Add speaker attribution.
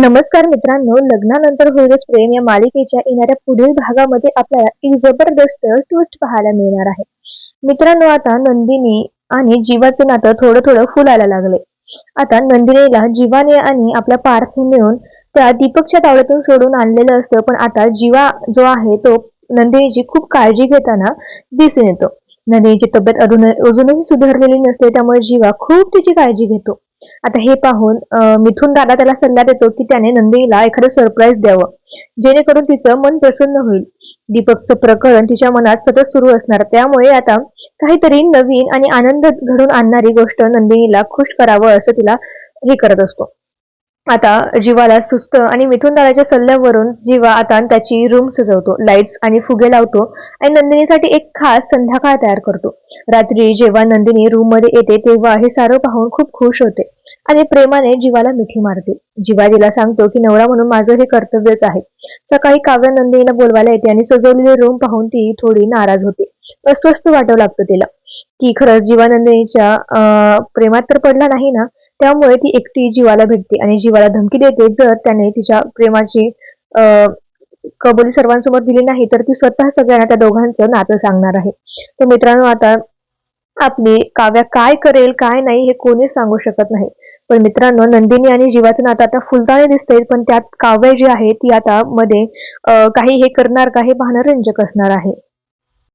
Speaker 1: नमस्कार मित्रांनो लग्नानंतर होईलच प्रेम या मालिकेच्या येणाऱ्या पुढील भागामध्ये आपल्याला एक जबरदस्त ट्विस्ट पाहायला मिळणार आहे. मित्रांनो आता नंदिनी आणि जीवाचं नातं थोडं थोडं फुलायला लागले आता नंदिनीला जीवाने आणि आपल्या पार्थने मिळून त्या दीपकच्या तावड्यातून सोडून आणलेलं असतं पण आता जीवा जो आहे तो नंदिनीची खूप काळजी घेताना दिसून येतो. नंदिनीची तब्येत अजून अजूनही सुधारलेली नसते त्यामुळे जीवा खूप तिची काळजी घेतो. आता हे पाहून मिथून दादा त्याला सल्ला देतो की त्याने नंदिनीला एखादं सरप्राईज द्यावं. जेणेकरून तिचं मन प्रसन्न होईल. दीपकचं प्रकरण तिच्या मनात सतत सुरू असणार. त्यामुळे आता काहीतरी नवीन आणि आनंद घडून आणणारी गोष्ट नंदिनीला खुश करावं असं तिला हे करत असतो. आता जीवाला सुस्त आणि मिथुनदाराच्या सल्ल्यावरून जीवा आता त्याची रूम सजवतो लाईट्स आणि फुगे लावतो आणि नंदिनीसाठी एक खास संध्याकाळ तयार करतो. रात्री जेव्हा नंदिनी रूममध्ये येते तेव्हा हे सारं पाहून खूप खुश होते आणि प्रेमाने जीवाला मिठी मारते. जीवा तिला सांगतो की नवरा म्हणून माझं हे कर्तव्यच आहे. सकाळी काव्य नंदिनीला बोलवायला येते आणि सजवलेली रूम पाहून ती थोडी नाराज होते. अस्वस्थ वाटावं लागतं तिला. की खरंच जीवा नंदिनीच्या अं, प्रेमात तर पडला नाही ना त्यामुळे ती एकटी जीवाला भेटते आणि जीवाला धमकी देते जर त्याने तिच्या प्रेमाची कबुली सर्वांसमोर दिली नाही तर ती स्वतः सगळ्यांना त्या दोघांचं नातं सांगणार आहे. तर मित्रांनो आता आपली काव्या काय करेल काय नाही हे कोणीच सांगू शकत नाही. पण मित्रांनो नंदिनी आणि जीवाचं नातं आता फुलताने दिसतंय पण त्यात काव्य जी आहे ती आता मध्ये काही हे करणार का हे भानरंजक असणार आहे.